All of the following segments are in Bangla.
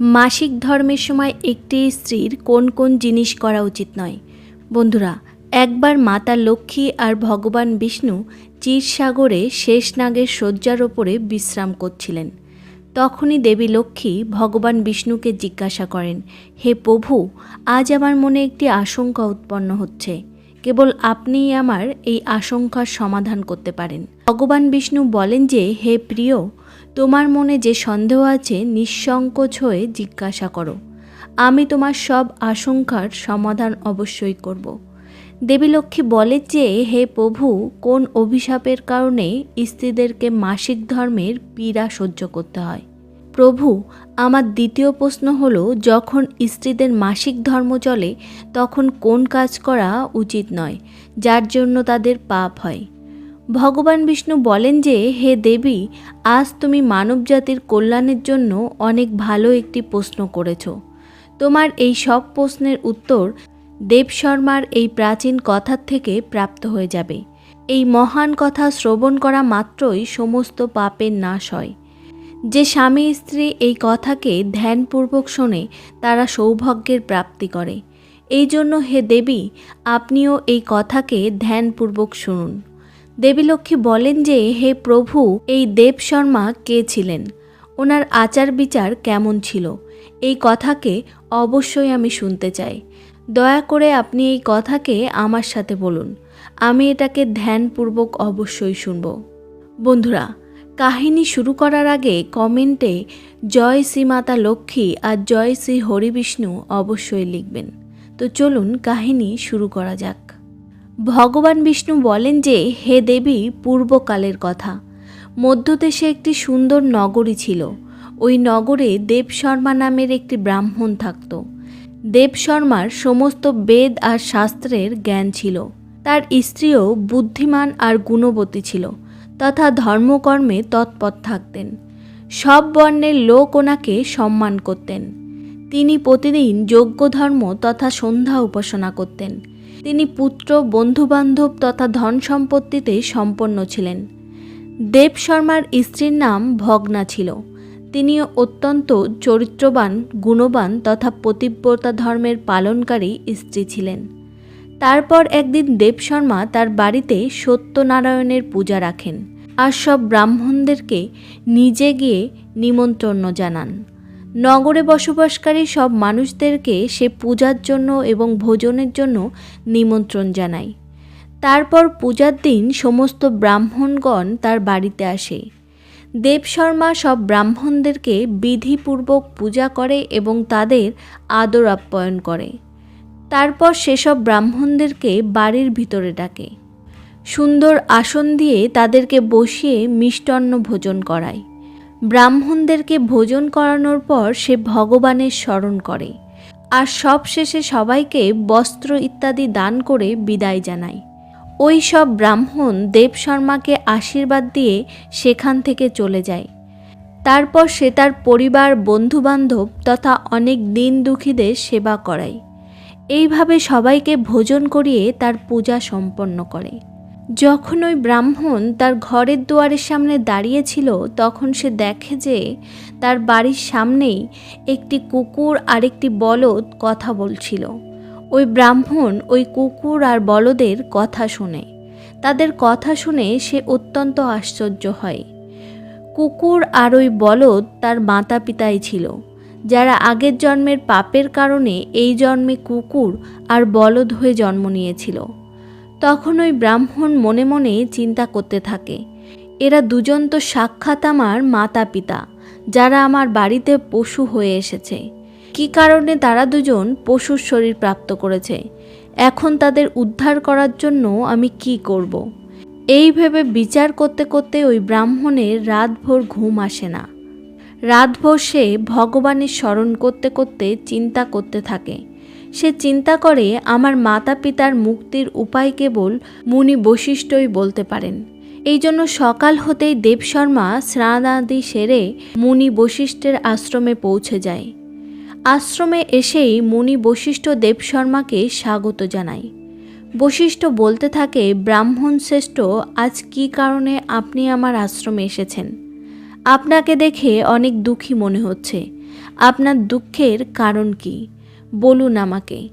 মাসিক ধর্মের সময় একটি স্ত্রীর কোন কোন জিনিস করা উচিত নয়। বন্ধুরা, একবার মাতা লক্ষ্মী আর ভগবান বিষ্ণু চিরসাগরে শেষনাগের শয্যার ওপরে বিশ্রাম করছিলেন। তখনই দেবী লক্ষ্মী ভগবান বিষ্ণুকে জিজ্ঞাসা করেন, হে প্রভু, আজ আমার মনে একটি আশঙ্কা উৎপন্ন হচ্ছে। কেবল আপনিই আমার এই আশঙ্কার সমাধান করতে পারেন। ভগবান বিষ্ণু বলেন যে, হে প্রিয় তোমার মনে যে সন্দেহ আছে, নিঃসংকোচ হয়ে জিজ্ঞাসা করো। আমি তোমার সব আশঙ্কার সমাধান অবশ্যই করব। দেবী লক্ষ্মী বলে যে, হে প্রভু, কোন অভিশাপের কারণে স্ত্রীদেরকে মাসিক ধর্মের পীড়া সহ্য করতে হয়? প্রভু, আমার দ্বিতীয় প্রশ্ন হল, যখন স্ত্রীদের মাসিক ধর্ম চলে, তখন কোন কাজ করা উচিত নয়, যার জন্য তাদের পাপ হয়? ভগবান বিষ্ণু বলেন যে, হে দেবী, আজ তুমি মানব জাতির কল্যাণের জন্য অনেক ভালো একটি প্রশ্ন করেছ। তোমার এই সব প্রশ্নের উত্তর দেব শর্মার এই প্রাচীন কথার থেকে প্রাপ্ত হয়ে যাবে। এই মহান কথা শ্রবণ করা মাত্রই সমস্ত পাপের নাশ হয়। যে স্বামী স্ত্রী এই কথাকে ধ্যানপূর্বক শোনে, তারা সৌভাগ্যের প্রাপ্তি করে। এই জন্য হে দেবী, আপনিও এই কথাকে ধ্যানপূর্বক শুনুন। দেবী লক্ষ্মী বলেন যে, হে প্রভু, এই দেব শর্মা কে ছিলেন? ওনার আচার বিচার কেমন ছিল? এই কথাকে অবশ্যই আমি শুনতে চাই। দয়া করে আপনি এই কথাকে আমার সাথে বলুন। আমি এটাকে ধ্যানপূর্বক অবশ্যই শুনব। বন্ধুরা, কাহিনী শুরু করার আগে কমেন্টে জয় শ্রী মাতা লক্ষ্মী আর জয় শ্রী হরিবিষ্ণু অবশ্যই লিখবেন। তো চলুন কাহিনী শুরু করা যাক। ভগবান বিষ্ণু বলেন যে, হে দেবী, পূর্বকালের কথা। মধ্যদেশে একটি সুন্দর নগরী ছিল। ওই নগরে দেব শর্মা নামের একটি ব্রাহ্মণ থাকত। দেব শর্মার সমস্ত বেদ আর শাস্ত্রের জ্ঞান ছিল। তার স্ত্রীও বুদ্ধিমান আর গুণবতী ছিল, তথা ধর্মকর্মে তৎপর থাকতেন। সব বর্ণের লোক ওনাকে সম্মান করতেন। তিনি প্রতিদিন যজ্ঞ ধর্ম তথা সন্ধ্যা উপাসনা করতেন। তিনি পুত্র, বন্ধুবান্ধব তথা ধন সম্পত্তিতে সম্পন্ন ছিলেন। দেব শর্মার স্ত্রীর নাম ভগ্না ছিল। তিনি অত্যন্ত চরিত্রবান, গুণবান তথা পতিব্রতা ধর্মের পালনকারী স্ত্রী ছিলেন। তারপর একদিন দেব শর্মা তার বাড়িতে সত্যনারায়ণের পূজা রাখেন। আর সব ব্রাহ্মণদেরকে নিজে গিয়ে নিমন্ত্রণ জানান। নগরে বসবাসকারী সব মানুষদেরকে সে পূজার জন্য এবং ভোজনের জন্য নিমন্ত্রণ জানায়। তারপর পূজার দিন সমস্ত ব্রাহ্মণগণ তার বাড়িতে আসে। দেব শর্মা সব ব্রাহ্মণদেরকে বিধিপূর্বক পূজা করে এবং তাদের আদর আপ্যায়ন করে। তারপর সেসব ব্রাহ্মণদেরকে বাড়ির ভিতরে ডাকে। সুন্দর আসন দিয়ে তাদেরকে বসিয়ে মিষ্টান্ন ভোজন করায়। ব্রাহ্মণদেরকে ভোজন করানোর পর সে ভগবানের স্মরণ করে। আর সব শেষে সবাইকে বস্ত্র ইত্যাদি দান করে বিদায় জানায়। ওই সব ব্রাহ্মণ দেব শর্মাকে আশীর্বাদ দিয়ে সেখান থেকে চলে যায়। তারপর সে তার পরিবার, বন্ধুবান্ধব তথা অনেক দিন দুঃখীদের সেবা করায়। এইভাবে সবাইকে ভোজন করিয়ে তার পূজা সম্পন্ন করে। যখন ওই ব্রাহ্মণ তার ঘরের দুয়ারের সামনে দাঁড়িয়েছিল, তখন সে দেখে যে তার বাড়ির সামনেই একটি কুকুর আর একটি বলদ কথা বলছিল। ওই ব্রাহ্মণ ওই কুকুর আর বলদের কথা শুনে। তাদের কথা শুনে সে অত্যন্ত আশ্চর্য হয়। কুকুর আর ওই বলদ তার মাতা পিতাই ছিল। যারা আগের জন্মের পাপের কারণে এই জন্মে কুকুর আর বলদ হয়ে জন্ম নিয়েছিল। তখন ওই ব্রাহ্মণ মনে মনে চিন্তা করতে থাকে। এরা দুজন তো সাক্ষাৎ আমার মাতা পিতা যারা আমার বাড়িতে পশু হয়ে এসেছে। কি কারণে তারা দুজন পশুর শরীর প্রাপ্ত করেছে? এখন তাদের উদ্ধার করার জন্য আমি কি করব। এই ভেবে বিচার করতে করতে ওই ব্রাহ্মণের রাতভর ঘুম আসে না। রাতভর সে ভগবানের স্মরণ করতে করতে চিন্তা করতে থাকে। সে চিন্তা করে আমার মাতা পিতার মুক্তির উপায় কেবল মুনি বৈশিষ্ট্যই বলতে পারেন। এই জন্য সকাল হতেই দেবশর্মা স্নানাদি সেরে মুনি বৈশিষ্ট্যের আশ্রমে পৌঁছে যায়। আশ্রমে এসেই মুনি বশিষ্ঠ দেবশর্মাকে স্বাগত জানায়। বশিষ্ঠ বলতে থাকে, ব্রাহ্মণ শ্রেষ্ঠ, আজ কী কারণে আপনি আমার আশ্রমে এসেছেন? আপনাকে দেখে অনেক দুঃখী মনে হচ্ছে। আপনার দুঃখের কারণ কি? বলুন আমাকে।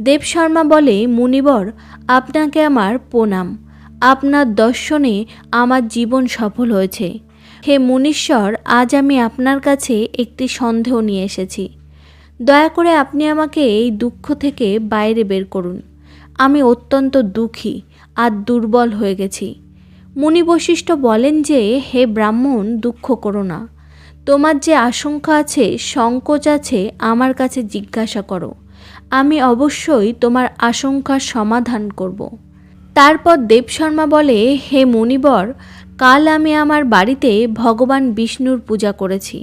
দেব শর্মা বলে, মুনিবর, আপনাকে আমার প্রণাম। আপনার দর্শনে আমার জীবন সফল হয়েছে। হে মুনীশ্বর, আজ আমি আপনার কাছে একটি সন্দেহ নিয়ে এসেছি। দয়া করে আপনি আমাকে এই দুঃখ থেকে বাইরে বের করুন। আমি অত্যন্ত দুঃখী আর দুর্বল হয়ে গেছি। মুনি বশিষ্ঠ বলেন যে, হে ব্রাহ্মণ, দুঃখ করো না। তোমার যে আশঙ্কা আছে, সংকোচ আছে, আমার কাছে জিজ্ঞাসা করো। আমি অবশ্যই তোমার আশঙ্কার সমাধান করব। তারপর দেবশর্মা বলে, হে মণিবর কাল আমি আমার বাড়িতে ভগবান বিষ্ণুর পূজা করেছি।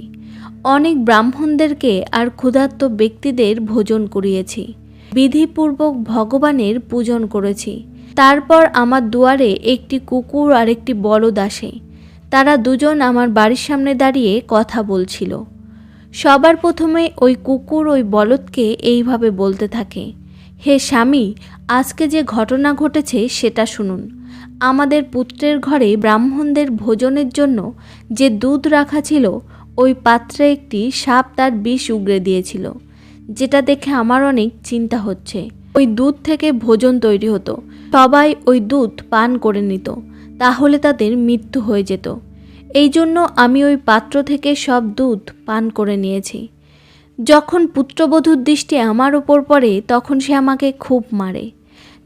অনেক ব্রাহ্মণদেরকে আর ক্ষুধার্ত ব্যক্তিদের ভোজন করিয়েছি। বিধিপূর্বক ভগবানের পূজন করেছি। তারপর আমার দুয়ারে একটি কুকুর আর একটি বলদ আসে। তারা দুজন আমার বাড়ির সামনে দাঁড়িয়ে কথা বলছিল। সবার প্রথমে ওই কুকুর ওই বলদকে এইভাবে বলতে থাকে, হে স্বামী, আজকে যে ঘটনা ঘটেছে সেটা শুনুন। আমাদের পুত্রের ঘরে ব্রাহ্মণদের ভোজনের জন্য যে দুধ রাখা ছিল, ওই পাত্রে একটি সাপ তার বিষ উগড়ে দিয়েছিল, যেটা দেখে আমার অনেক চিন্তা হচ্ছে। ওই দুধ থেকে ভোজন তৈরি হতো। সবাই ওই দুধ পান করে নিত। তাহলে তাদের মৃত্যু হয়ে যেত। এই জন্য আমি ওই পাত্র থেকে সব দুধ পান করে নিয়েছি। যখন পুত্রবধূর দৃষ্টি আমার ওপর পড়ে, তখন সে আমাকে খুব মারে।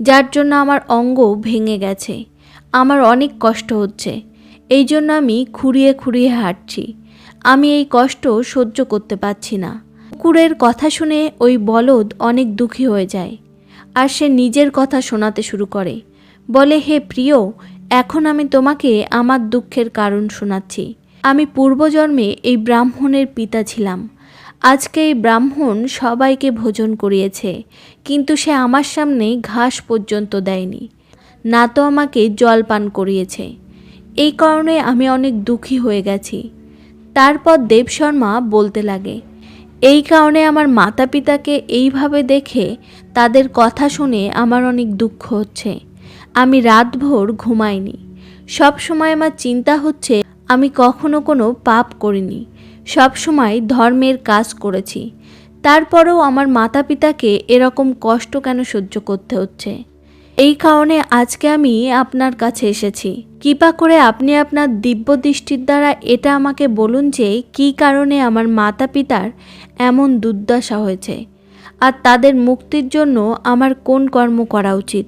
যার জন্য আমার অঙ্গ ভেঙে গেছে। আমার অনেক কষ্ট হচ্ছে। এই জন্য আমি খুঁড়িয়ে খুঁড়িয়ে হাঁটছি। আমি এই কষ্ট সহ্য করতে পারছি না। কুকুরের কথা শুনে ওই বলদ অনেক দুঃখী হয়ে যায়। আর সে নিজের কথা শোনাতে শুরু করে। বলে, হে প্রিয় এখন আমি তোমাকে আমার দুঃখের কারণ শোনাচ্ছি। আমি পূর্বজন্মে এই ব্রাহ্মণের পিতা ছিলাম। আজকে এই ব্রাহ্মণ সবাইকে ভোজন করিয়েছে, কিন্তু সে আমার সামনে ঘাস পর্যন্ত দেয়নি। না তো আমাকে জল পান করিয়েছে। এই কারণে আমি অনেক দুঃখী হয়ে গেছি। তারপর দেব শর্মা বলতে লাগে, এই কারণে আমার মাতা পিতাকে এইভাবে দেখে তাদের কথা শুনে আমার অনেক দুঃখ হচ্ছে। আমি রাতভর ঘুমাইনি। সব সময় আমার চিন্তা হচ্ছে, আমি কখনো কোনো পাপ করিনি। সব সময় ধর্মের কাজ করেছি। তারপরেও আমার মাতা পিতাকে এরকম কষ্ট কেন সহ্য করতে হচ্ছে? এই কারণে আজকে আমি আপনার কাছে এসেছি। কৃপা করে আপনি আপনার দিব্য দৃষ্টির দ্বারা এটা আমাকে বলুন যে, কী কারণে আমার মাতা পিতার এমন দুর্দশা হয়েছে? আর তাদের মুক্তির জন্য আমার কোন কর্ম করা উচিত?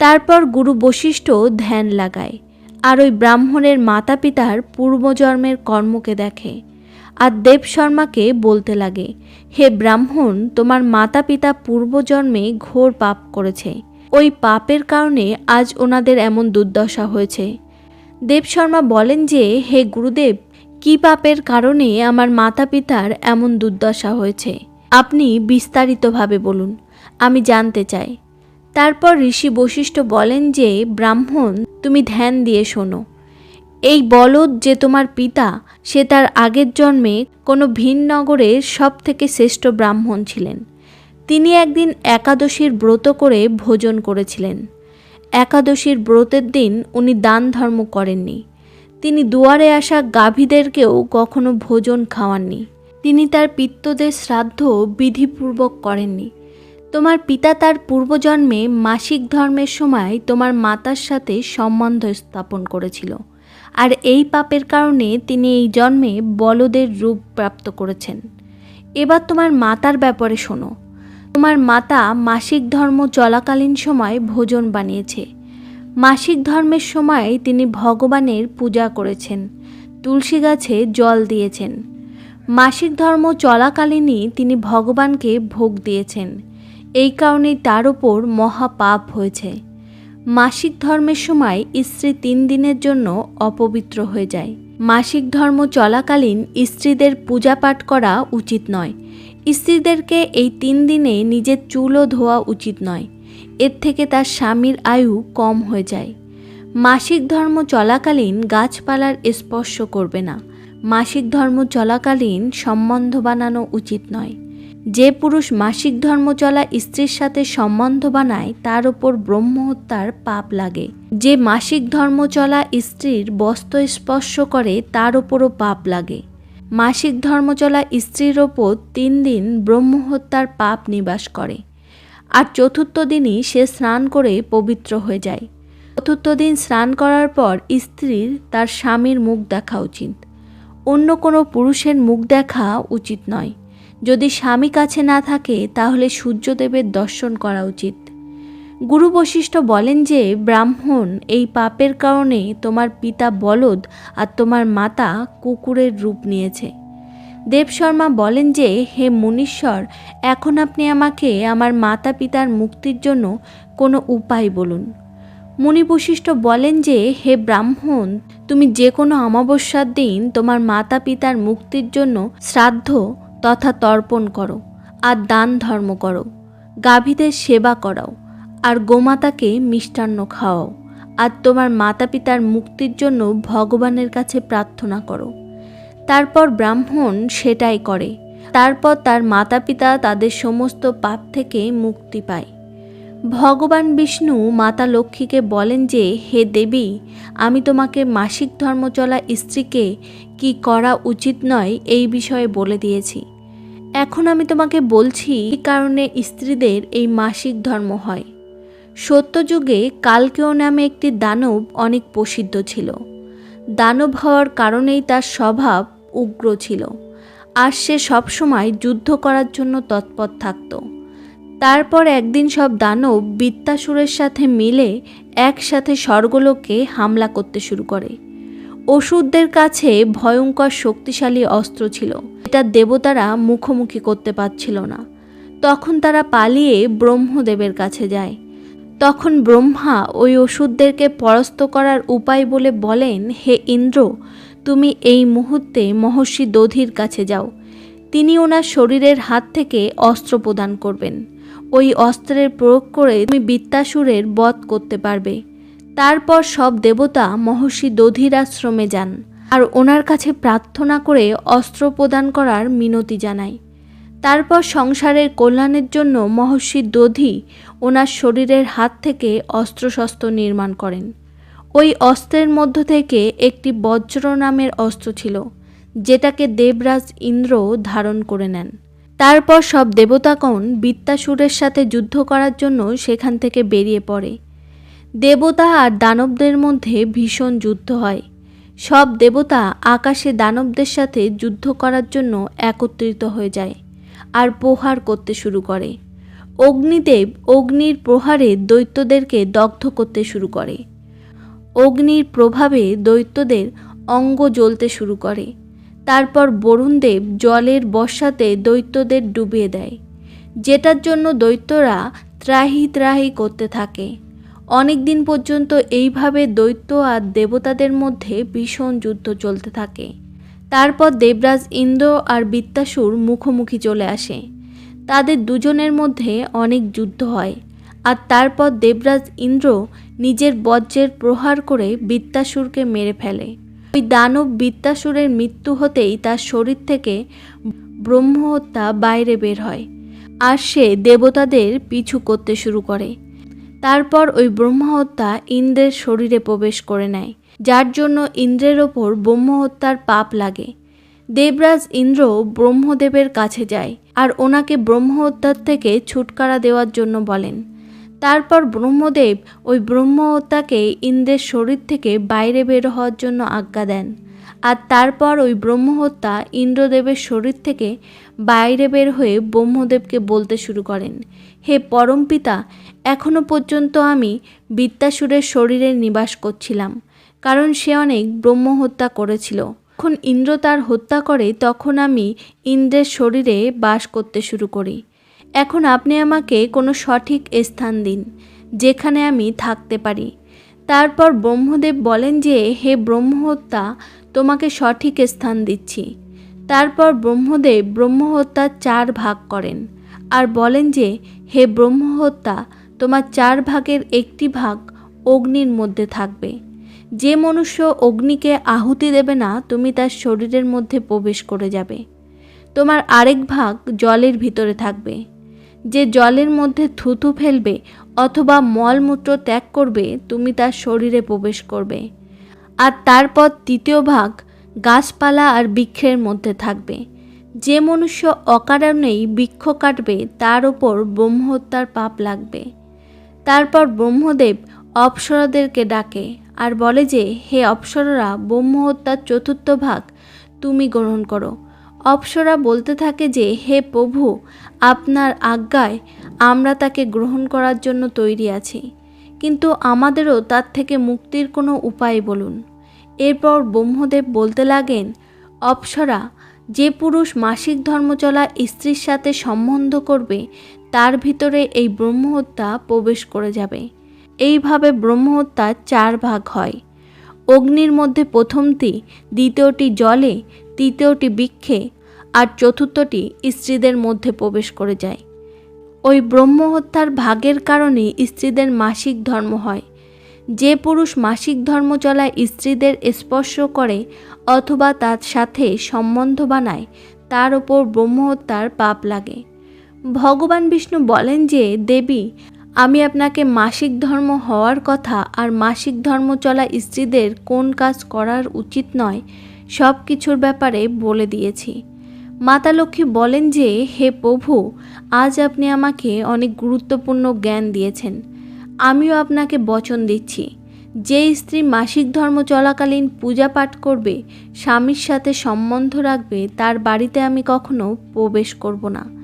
তারপর গুরু বশিষ্ঠ ধ্যান লাগায়, আর ওই ব্রাহ্মণের মাতা পিতার পূর্বজন্মের কর্মকে দেখে। আর দেব শর্মাকে বলতে লাগে, হে ব্রাহ্মণ, তোমার মাতা পিতা পূর্বজন্মে ঘোর পাপ করেছে। ওই পাপের কারণে আজ ওনাদের এমন দুর্দশা হয়েছে দেব শর্মা বলেন যে, হে গুরুদেব, কি পাপের কারণে আমার মাতা পিতার এমন দুর্দশা হয়েছে? আপনি বিস্তারিতভাবে বলুন, আমি জানতে চাই। তারপর ঋষি বশিষ্ঠ বলেন যে, ব্রাহ্মণ, তুমি ধ্যান দিয়ে শোনো। এই বলদ যে তোমার পিতা, সে তার আগের জন্মে কোনো ভিন নগরের সব থেকে শ্রেষ্ঠ ব্রাহ্মণ ছিলেন। তিনি একদিন একাদশীর ব্রত করে ভোজন করেছিলেন। একাদশীর ব্রতের দিন উনি দান ধর্ম করেননি। তিনি দুয়ারে আসা গাভীদেরকেও কখনো ভোজন খাওয়াননি। তিনি তার পিত্তদের শ্রাদ্ধ বিধিপূর্বক করেননি। তোমার পিতা তার পূর্বজন্মে মাসিক ধর্মের সময় তোমার মাতার সাথে সম্বন্ধ স্থাপন করেছিল। আর এই পাপের কারণে তিনি এই জন্মে বলদের রূপ প্রাপ্ত করেছেন। এবার তোমার মাতার ব্যাপারে শোনো। তোমার মাতা মাসিক ধর্ম চলাকালীন সময় ভোজন বানিয়েছে। মাসিক ধর্মের সময় তিনি ভগবানের পূজা করেছেন, তুলসী গাছে জল দিয়েছেন। মাসিক ধর্ম চলাকালীনই তিনি ভগবানকে ভোগ দিয়েছেন। এই কারণেই তার ওপর মহাপাপ হয়েছে। মাসিক ধর্মের সময় স্ত্রী তিন দিনের জন্য অপবিত্র হয়ে যায়। মাসিক ধর্ম চলাকালীন স্ত্রীদের পূজা পাঠ করা উচিত নয়। স্ত্রীদেরকে এই তিন দিনে নিজের চুলও ধোয়া উচিত নয়। এর থেকে তার স্বামীর আয়ু কম হয়ে যায়। মাসিক ধর্ম চলাকালীন গাছপালার স্পর্শ করবে না। মাসিক ধর্ম চলাকালীন সম্বন্ধ বানানো উচিত নয়। যে পুরুষ মাসিক ধর্ম চলা স্ত্রীর সাথে সম্বন্ধ বানায়, তার ওপর ব্রহ্মহত্যার পাপ লাগে। যে মাসিক ধর্ম চলা স্ত্রীর বস্ত্র স্পর্শ করে, তার ওপরও পাপ লাগে। মাসিক ধর্মচলা স্ত্রীর ওপর তিন দিন ব্রহ্মহত্যার পাপ নিবাস করে। আর চতুর্থ দিনই সে স্নান করে পবিত্র হয়ে যায়। চতুর্থ দিন স্নান করার পর স্ত্রীর তার স্বামীর মুখ দেখা উচিত। অন্য কোনো পুরুষের মুখ দেখা উচিত নয়। যদি স্বামী কাছে না থাকে, তাহলে সূর্যদেবের দর্শন করা উচিত। গুরু বশিষ্ঠ বলেন যে, ব্রাহ্মণ এই পাপের কারণে তোমার পিতা বলদ আর তোমার মাতা কুকুরের রূপ নিয়েছে। দেব শর্মা বলেন যে, হে মুনীশ্বর, এখন আপনি আমাকে আমার মাতা পিতার মুক্তির জন্য কোনো উপায় বলুন। মুনি বশিষ্ঠ বলেন যে, হে ব্রাহ্মণ, তুমি যে কোনো অমাবস্যার দিন তোমার মাতা পিতার মুক্তির জন্য শ্রাদ্ধ তথা তর্পণ করো, আর দান ধর্ম করো, গাভীদের সেবা করাও, আর গোমাতাকে মিষ্টান্ন খাওয়াও, আর তোমার মাতা পিতার মুক্তির জন্য ভগবানের কাছে প্রার্থনা করো। তারপর ব্রাহ্মণ সেটাই করে, তারপর তার মাতা পিতা তাদের সমস্ত পাপ থেকে মুক্তি পায়। ভগবান বিষ্ণু মাতা লক্ষ্মীকে বলেন যে, হে দেবী, আমি তোমাকে মাসিক ধর্ম চলা স্ত্রীকে কি করা উচিত নয় এই বিষয়ে বলে দিয়েছি। এখন আমি তোমাকে বলছি, এই কারণে স্ত্রীদের এই মাসিক ধর্ম হয়। সত্যযুগে কালকেও নামে একটি দানব অনেক প্রসিদ্ধ ছিল। দানব হওয়ার কারণেই তার স্বভাব উগ্র ছিল। আর সে সবসময় যুদ্ধ করার জন্য তৎপর থাকত। তারপর একদিন সব দানব বিত্তাসুরের সাথে মিলে একসাথে স্বর্গলোকে হামলা করতে শুরু করে। অসুরদের কাছে ভয়ঙ্কর শক্তিশালী অস্ত্র ছিল। এটা দেবতারা মুখোমুখি করতে পারছিল না। তখন তারা পালিয়ে ব্রহ্মদেবের কাছে যায়। তখন ব্রহ্মা ওই ওষুধদেরকে পরাস্ত করার উপায় বলে বলেন, হে ইন্দ্র, তুমি এই মুহূর্তে মহর্ষি দধির কাছে যাও। তিনি ওনার শরীরের হাত থেকে অস্ত্র প্রদান করবেন। ওই অস্ত্রের প্রয়োগ করে তুমি বিত্তাসুরের বধ করতে পারবে। তারপর সব দেবতা মহর্ষি দধির আশ্রমে যান আর ওনার কাছে প্রার্থনা করে অস্ত্র প্রদান করার মিনতি জানায়। তারপর সংসারের কল্যাণের জন্য মহর্ষি দধি ওনার শরীরের হাত থেকে অস্ত্রশস্ত্র নির্মাণ করেন। ওই অস্ত্রের মধ্য থেকে একটি বজ্র নামের অস্ত্র ছিল, যেটাকে দেবরাজ ইন্দ্র ধারণ করে নেন। তারপর সব দেবতাগণ বিত্তাসুরের সাথে যুদ্ধ করার জন্য সেখান থেকে বেরিয়ে পড়ে। দেবতা আর দানবদের মধ্যে ভীষণ যুদ্ধ হয়। সব দেবতা আকাশে দানবদের সাথে যুদ্ধ করার জন্য একত্রিত হয়ে যায় আর প্রহার করতে শুরু করে। অগ্নিদেব অগ্নির প্রহারে দৈত্যদেরকে দগ্ধ করতে শুরু করে। অগ্নির প্রভাবে দৈত্যদের অঙ্গ জ্বলতে শুরু করে। তারপর বরুণদেব জলের বর্ষাতে দৈত্যদের ডুবিয়ে দেয়। যেটার জন্য দৈত্যরা ত্রাহি ত্রাহি করতে থাকে। অনেক দিন পর্যন্ত এইভাবে দৈত্য আর দেবতাদের মধ্যে ভীষণ যুদ্ধ চলতে থাকে। তারপর দেবরাজ ইন্দ্র আর বিত্তাসুর মুখোমুখি চলে আসে। তাদের দুজনের মধ্যে অনেক যুদ্ধ হয় আর তারপর দেবরাজ ইন্দ্র নিজের বজ্রের প্রহার করে বিত্তাসুরকে মেরে ফেলে। ওই দানব বিত্তাসুরের মৃত্যু হতেই তার শরীর থেকে ব্রহ্মহত্যা বাইরে বের হয় আর সে দেবতাদের পিছু করতে শুরু করে। তারপর ওই ব্রহ্মহত্যা ইন্দ্রের শরীরে প্রবেশ করে নেয়, যার জন্য ইন্দ্রের ওপর ব্রহ্মহত্যার পাপ লাগে। দেবরাজ ইন্দ্র ব্রহ্মদেবের কাছে যায় আর ওনাকে ব্রহ্মহত্যার থেকে ছুটকারা দেওয়ার জন্য বলেন। তারপর ব্রহ্মদেব ওই ব্রহ্মহত্যাকে ইন্দ্রের শরীর থেকে বাইরে বের হওয়ার জন্য আজ্ঞা দেন আর তারপর ওই ব্রহ্মহত্যা ইন্দ্রদেবের শরীর থেকে বাইরে বের হয়ে ব্রহ্মদেবকে বলতে শুরু করেন, হে পরমপিতা এখনও পর্যন্ত আমি বিত্তাসুরের শরীরে নিবাস করছিলাম, কারণ সে অনেক ব্রহ্মহত্যা করেছিল। যখন ইন্দ্র তার হত্যা করে, তখন আমি ইন্দ্রের শরীরে বাস করতে শুরু করি। এখন আপনি আমাকে কোনো সঠিক স্থান দিন, যেখানে আমি থাকতে পারি। তারপর ব্রহ্মদেব বলেন যে, হে ব্রহ্মহত্যা, তোমাকে সঠিক স্থান দিচ্ছি। তারপর ব্রহ্মদেব ব্রহ্মহত্যার চার ভাগ করেন আর বলেন যে, হে ব্রহ্মহত্যা তোমার চার ভাগের একটি ভাগ অগ্নির মধ্যে থাকবে। যে মনুষ্য অগ্নিকে আহুতি দেবে না, তুমি তার শরীরের মধ্যে প্রবেশ করে যাবে। তোমার আরেক ভাগ জলের ভিতরে থাকবে। যে জলের মধ্যে থুতু ফেলবে অথবা মলমূত্র ত্যাগ করবে, তুমি তার শরীরে প্রবেশ করবে। আর তারপর তৃতীয় ভাগ গাছপালা আর বৃক্ষের মধ্যে থাকবে। যে মনুষ্য অকারণেই বৃক্ষ কাটবে, তার ওপর ব্রহ্মহত্যার পাপ লাগবে। তারপর ব্রহ্মদেব অপ্সরাদেরকে ডাকে আর বলে যে, হে অপ্সররা, ব্রহ্মহত্যার চতুর্থ ভাগ তুমি গ্রহণ করো। অপ্সরা বলতে থাকে যে, হে প্রভু, আপনার আজ্ঞায় আমরা তাকে গ্রহণ করার জন্য তৈরি আছি। কিন্তু আমাদেরও তার থেকে মুক্তির কোনো উপায় বলুন। এরপর ব্রহ্মদেব বলতে লাগেন, অপ্সরা, যে পুরুষ মাসিক ধর্ম চলা স্ত্রীর সাথে সম্বন্ধ করবে তার ভিতরে এই ব্রহ্মহত্যা প্রবেশ করে যাবে। এইভাবে ব্রহ্মহত্যা চার ভাগ হয়। অগ্নির মধ্যে প্রথমটি, দ্বিতীয়টি জলে, তৃতীয়টি বৃক্ষে, আর চতুর্থটি স্ত্রীদের মধ্যে প্রবেশ করে যায়। ওই ব্রহ্মহত্যার ভাগের কারণে স্ত্রীদের মাসিক ধর্ম হয়। যে পুরুষ মাসিক ধর্ম চলায় স্ত্রীদের স্পর্শ করে অথবা তার সাথে সম্বন্ধ বানায়, তার ওপর ব্রহ্মহত্যার পাপ লাগে। ভগবান বিষ্ণু বলেন যে, দেবী, আমি আপনাকে মাসিক ধর্ম হওয়ার কথা আর মাসিক ধর্ম চলা স্ত্রীদের কোন কাজ করার উচিত নয়, সব কিছুর ব্যাপারে বলে দিয়েছি। মাতা লক্ষ্মী বলেন যে, হে প্রভু, আজ আপনি আমাকে অনেক গুরুত্বপূর্ণ জ্ঞান দিয়েছেন। আমিও আপনাকে বচন দিচ্ছি। যে স্ত্রী মাসিক ধর্ম চলাকালীন পূজা পাঠ করবে, স্বামীর সাথে সম্বন্ধ রাখবে, তার বাড়িতে আমি কখনো প্রবেশ করব না।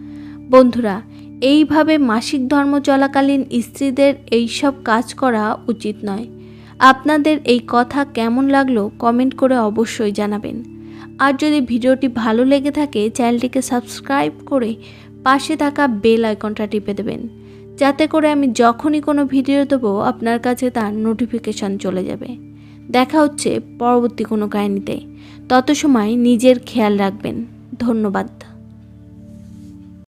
বন্ধুরা, এইভাবে মাসিক ধর্ম চলাকালীন স্ত্রীদের এইসব কাজ করা উচিত নয়। আপনাদের এই কথা কেমন লাগল কমেন্ট করে অবশ্যই জানাবেন। আর যদি ভিডিওটি ভালো লেগে থাকে, চ্যানেলটিকে সাবস্ক্রাইব করে পাশে থাকা বেল আইকনটা টিপে দেবেন। যাতে করে আমি যখনই কোনো ভিডিও দেবো, আপনার কাছে তার নোটিফিকেশান চলে যাবে। দেখা হচ্ছে পরবর্তী কোনো কাহিনীতে। তত সময় নিজের খেয়াল রাখবেন। ধন্যবাদ।